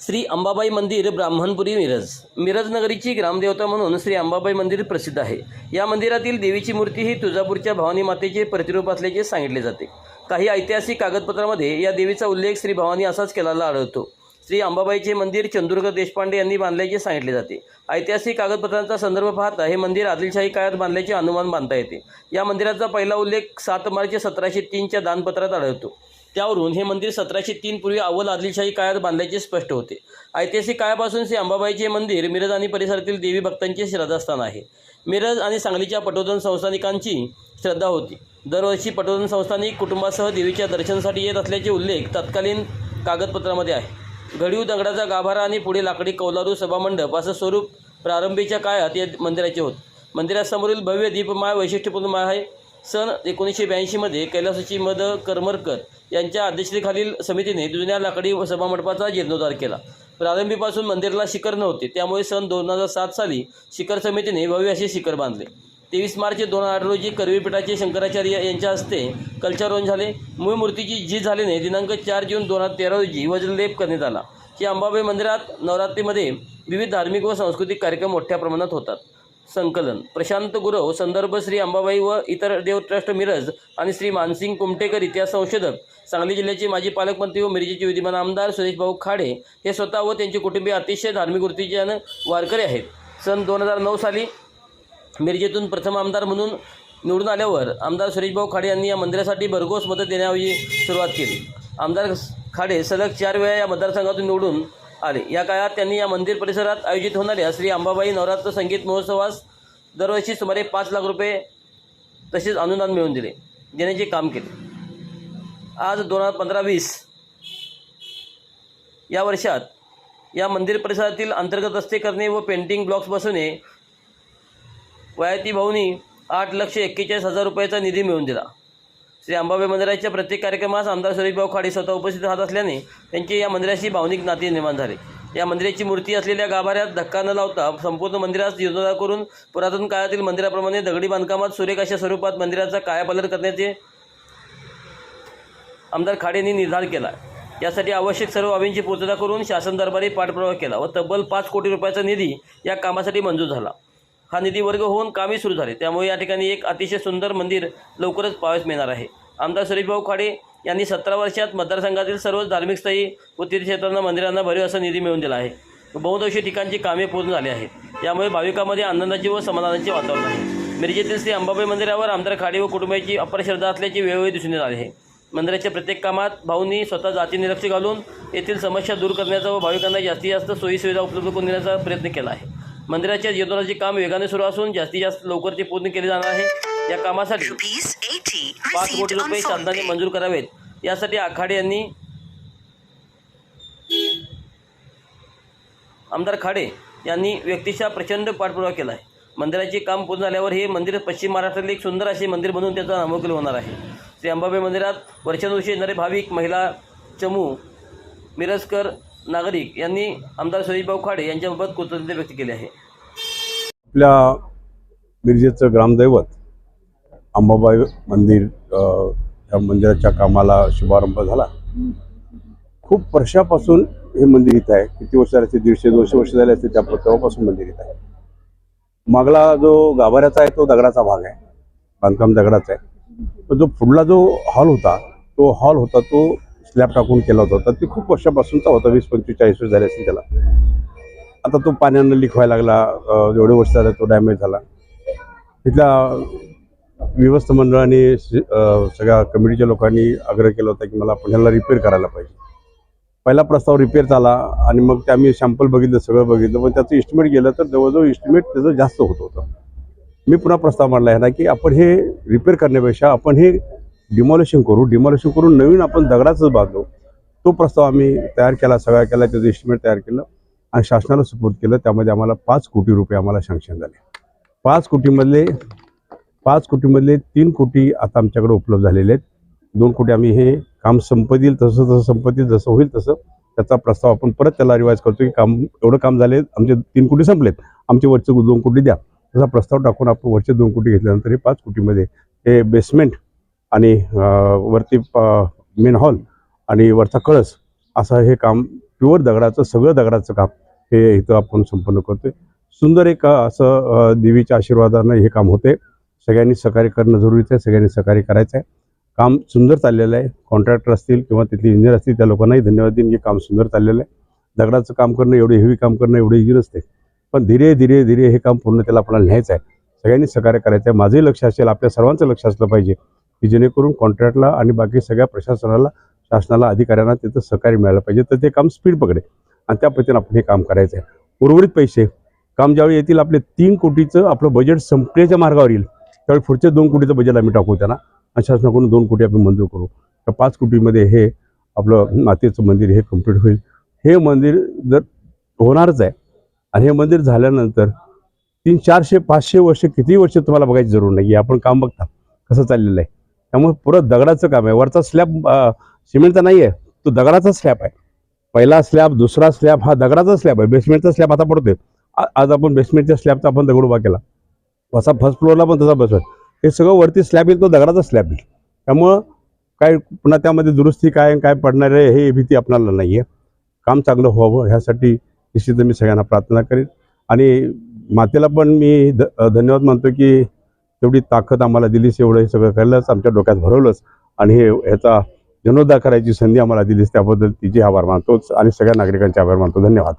श्री अंबाबाई मंदिर ब्राह्मणपुरी मिरज. मिरज नगरीची ग्रामदेवता म्हणून श्री अंबाबाई मंदिर प्रसिद्ध आहे. या मंदिरातील देवीची मूर्ती ही तुळजापूरच्या भवानी मातेचे प्रतिरूप असल्याचे सांगितले जाते. काही ऐतिहासिक कागदपत्रामध्ये या देवीचा उल्लेख श्री भवानी असाच केलेला आढळतो. श्री अंबाबाईचे मंदिर चंदुर्ग देशपांडे यांनी बांधल्याचे सांगितले जाते. ऐतिहासिक कागदपत्रांचा संदर्भ पाहता हे मंदिर आदिलशाही काळात बांधल्याचे अनुमान बांधता येते. या मंदिराचा पहिला उल्लेख सात मार्च सतराशे तीनच्या दानपत्रात आढळतो. त्यावरून हे मंदिर सतराशे तीन पूर्वी अव्वल आदिलशाही काळात बांधल्याचे स्पष्ट होते. ऐतिहासिक काळापासून श्री अंबाबाईचे मंदिर मिरज आणि परिसरातील देवी भक्तांचे श्रद्धास्थान आहे. मिरज आणि सांगलीच्या पटोधन संस्थानिकांची श्रद्धा होती. दरवर्षी पटोधन संस्थानिक कुटुंबासह देवीच्या दर्शनासाठी येत असल्याचे उल्लेख तत्कालीन कागदपत्रामध्ये आहे. घडीव दगडाचा गाभारा आणि पुढे लाकडी कौलारू सभामंडप असं स्वरूप प्रारंभीच्या काळात या मंदिराचे होत. मंदिरासमोरील भव्य दीपमाळ वैशिष्ट्यपूर्ण माळ आहे. सन एकोणीसशे ब्याऐंशीमध्ये कैलासाची मद करमरकर यांच्या अध्यक्षतेखालील समितीने जुन्या लाकडी सभामंडपाचा जीर्णोद्धार केला. प्रारंभीपासून मंदिराला शिखर नव्हते. त्यामुळे सन दोन हजार सात साली शिखर समितीने भव्य असे शिखर बांधले. तेवीस मार्च दोन हजार आठ रोजी करवीपीठाचे शंकराचार्य यांच्या हस्ते कल्चरोन झाले. मूळ मूर्तीची जी झाल्याने दिनांक चार जून दोन हजार तेरा रोजी वज्रलेप करण्यात आला. की अंबाबाई मंदिरात नवरात्रीमध्ये विविध धार्मिक व सांस्कृतिक कार्यक्रम मोठ्या प्रमाणात होतात. संकलन प्रशांत गुरव संदर्भ श्री अंबाबाई व इतर देव ट्रस्ट मिरज आणि श्री मानसिंग कुमटेकर इतिहास संशोधक सांगली जिल्ह्याचे माजी पालकमंत्री व मिरजेचे विद्यमान आमदार सुरेश भाऊ खाडे हे स्वतः व त्यांचे कुटुंबीय अतिशय धार्मिक वृत्तीचे आणि वारकरी आहेत. सन दोन हजार नऊ साली मिरजेतून प्रथम आमदार म्हणून निवडून आल्यावर आमदार सुरेशभाऊ खाडे यांनी या मंदिरासाठी भरघोस मदत देण्याची सुरुवात केली. आमदार खाडे सलग चार वेळा या मतदारसंघातून निवडून आले. या काळात त्यांनी या मंदिर परिसरात आयोजित होणाऱ्या श्री अंबाबाई नवरात्र संगीत महोत्सवास दरवर्षी सुमारे पाच लाख रुपये तसेच अनुदान मिळवून दिले. देण्याचे काम केले. आज दोन हजार पंधरा वीस या वर्षात या मंदिर परिसरातील अंतर्गत रस्ते करणे व पेंटिंग ब्लॉक्स बसवणे वयाती भाऊनी आठ लक्ष एक्केचाळीस हजार रुपयाचा निधी मिळवून दिला. श्री अंबाबाई मंदिराच्या प्रत्येक कार्यक्रमास आमदार सुरेशभाऊ खाडे स्वतः उपस्थित राहत असल्याने त्यांचे या मंदिराशी भावनिक नाते निर्माण झाले. या मंदिराची मूर्ती असलेल्या गाभाऱ्यात धक्का न लावता संपूर्ण मंदिरास जीर्णोद्धार करून पुरातन काळातील मंदिराप्रमाणे दगडी बांधकामात सुरेख अशा स्वरूपात मंदिराचा कायापालन करण्याचे आमदार खाडेंनी निर्धार केला. यासाठी आवश्यक सर्व बाबींची पूर्तता करून शासन दरबारी पाठपुरावा केला व तब्बल पाच कोटी रुपयाचा निधी या कामासाठी मंजूर झाला. हा निधी वर्ग होऊन कामे सुरू झाले. त्यामुळे या ठिकाणी एक अतिशय सुंदर मंदिर लवकरच पाहावयास मिळणार आहे. आमदार सुरेशभाऊ खाडे यांनी सतरा वर्षात मतदारसंघातील सर्वच धार्मिक स्थळी व तीर्थक्षेत्रांना मंदिरांना भरीव असा निधी मिळवून दिला आहे. बहुतांशी ठिकाणची कामे पूर्ण झाली आहेत. यामुळे भाविकांमध्ये आनंदाची व समाधानाचे वातावरण आहे. मिरजेतील श्री अंबाबाई मंदिरावर आमदार खाडे व कुटुंबाची अपर श्रद्धा असल्याचे वेळोवेळी दिसून येत आहे. मंदिराच्या प्रत्येक कामात भाऊंनी स्वतः जातीने लक्ष घालून येथील समस्या दूर करण्याचा व भाविकांना जास्तीत जास्त सोयीसुविधा उपलब्ध करून देण्याचा प्रयत्न केला आहे. मंदिराच्या जीर्णोद्धाराचे काम वेगाने सुरू असून जास्तीत जास्त लवकर ते पूर्ण केले जाणार आहे. या कामासाठी Rupees 80 पाच कोटी रुपये शासनाने. मंजूर करावेत. यासाठी आखाडे यांनी आमदार खाडे यांनी व्यक्तिशा प्रचंड पाठपुरावा केला आहे मंदिराचे काम पूर्ण झाल्यावर हे मंदिर पश्चिम महाराष्ट्रातील एक सुंदर असे मंदिर बनवून त्याचा नामोकल होणार आहे. श्री अंबाबाई मंदिरात वर्षानुवर्षी येणारे भाविक महिला चमू मिरजकर नागरिक यांनी आमदार सुरेशभाऊ खाडे यांच्याबाबत कृतज्ञता व्यक्त केली आहे. आपल्या मिरजेचं ग्रामदैवत अंबाबाई मंदिर या मंदिराच्या कामाला शुभारंभ झाला. खूप वर्षापासून हे मंदिर इथं आहे. किती वर्ष झाले असते? दीडशे दोनशे वर्ष झाले असते त्या तेव्हापासून मंदिर इथं आहे. मागला जो गाभाऱ्याचा आहे तो दगडाचा भाग आहे. बांधकाम दगडाचा आहे. पण जो पुढला जो हॉल होता तो हॉल होता तो स्लॅब टाकून केला होता. तर ते खूप वर्षापासूनचा होता. वीस पंचवीस चाळीस वर्ष झाले असतील त्याला. आता तो पाण्यानं लीक व्हायला लागला. एवढे वर्ष झाले तो डॅमेज झाला. तिथल्या व्यवस्था मंडळाने सगळ्या कमिटीच्या लोकांनी आग्रह केला होता की मला आपण ह्याला रिपेअर करायला पाहिजे. पहिला प्रस्ताव रिपेअरचा आला आणि मग ते आम्ही सॅम्पल बघितलं सगळं बघितलं. पण त्याचं इस्टिमेट गेलं तर जवळजवळ इस्टिमेट त्याचं जास्त होत होतं. मी पुन्हा प्रस्ताव मांडला आहे ना की आपण हे रिपेअर करण्यापेक्षा आपण हे डिमॉलिशन करू. डिमॉलिशन करून नवीन आपण दगडाचंच बांधलो तो प्रस्ताव आम्ही तयार केला सगळा केला त्याचं एस्टिमेट तयार केलं आणि शासनाला सपोर्ट केलं. त्यामध्ये आम्हाला पाच कोटी रुपये आम्हाला सँक्शन झाले. पाच कोटीमधले पाच कोटीमधले तीन कोटी आता आमच्याकडे उपलब्ध झालेले आहेत. दोन कोटी आम्ही हे काम संपतील तसं तसं संपतील जसं होईल तसं त्याचा प्रस्ताव आपण परत त्याला रिवाईज करतो की काम एवढं काम झाले आमचे तीन कोटी संपलेत. आमचे वरचे दोन कोटी द्या. तसा प्रस्ताव टाकून आपण वरचे दोन कोटी घेतल्यानंतर हे पाच कोटीमध्ये हे बेसमेंट आणि वरती मेन हॉल आणि वरचा कळस असं हे काम प्युअर दगडाचं सगळं दगडाचं काम हे इथं आपण संपन्न करतोय. सुंदर एक असं देवीच्या आशीर्वादानं हे काम होते सगळ्यांनी सहकार्य करणं जरुरीचं आहे सगळ्यांनी सहकार्य करायचं आहे काम सुंदर चाललेलं आहे. कॉन्ट्रॅक्टर असतील किंवा तिथले इंजिनियर असतील त्या लोकांनाही धन्यवाद देईन की काम सुंदर चाललेलं आहे. दगडाचं काम करणं एवढे हेवी काम करणं एवढे इझी नसते पण धीरे धीरे धीरे हे काम पूर्ण त्याला आपल्याला न्यायचं आहे सगळ्यांनी सहकार्य करायचं आहे माझंही लक्ष असेल आपल्या सर्वांचं लक्ष असलं पाहिजे. की जेणेकरून कॉन्ट्रॅक्टला आणि बाकी सगळ्या प्रशासनाला शासनाला अधिकाऱ्यांना तिथं सहकार्य मिळालं पाहिजे. तर ते काम स्पीड पकडे. आणि त्या पद्धतीने आपण हे काम करायचं आहे उर्वरित पैसे. काम ज्यावेळी येतील आपले तीन कोटीचं आपलं बजेट संपण्याच्या मार्गावर येईल. त्यावेळी पुढचे दोन कोटीचं बजेट आम्ही टाकू त्यांना. आणि शासनाकडून दोन कोटी आपण मंजूर करू. तर पाच कोटीमध्ये हे आपलं मातेचं मंदिर हे कंप्लीट होईल. हे मंदिर जर होणारच आहे. आणि हे मंदिर झाल्यानंतर तीन चारशे पाचशे वर्ष किती वर्ष तुम्हाला बघायची जरूर नाही. आपण काम बघता. कसं चाललेलं आहे? त्यामुळे पुरं दगडाचं काम आहे. वरचा स्लॅब सिमेंटचा नाही आहे तो दगडाचा स्लॅब आहे. पहिला स्लॅब दुसरा स्लॅब हा दगडाचा स्लॅब आहे. बेसमेंटचा स्लॅब आता पडतोय. आज आपण बेसमेंटच्या स्लॅबचा आपण दगड उभा केला. असा फर्स्ट फ्लोअरला पण तसा बसवा हे सगळं वरती स्लॅब येईल तो दगडाचा स्लॅब येईल. त्यामुळं काय पुन्हा त्यामध्ये दुरुस्ती काय काय पडणार आहे हे भीती आपणाला नाही आहे काम चांगलं व्हावं ह्यासाठी निश्चित मी सगळ्यांना प्रार्थना करेन. आणि मातेला पण मी ध धन्यवाद मानतो की तेवढी ताकद आम्हाला दिलीस एवढं हे सगळं केलंच आमच्या डोक्यात भरवलंच. आणि हे ह्याचा जनोद्धा करायची संधी आम्हाला दिलीस त्याबद्दल तिचे आभार मानतोच आणि सगळ्या नागरिकांचे आभार मानतो. धन्यवाद.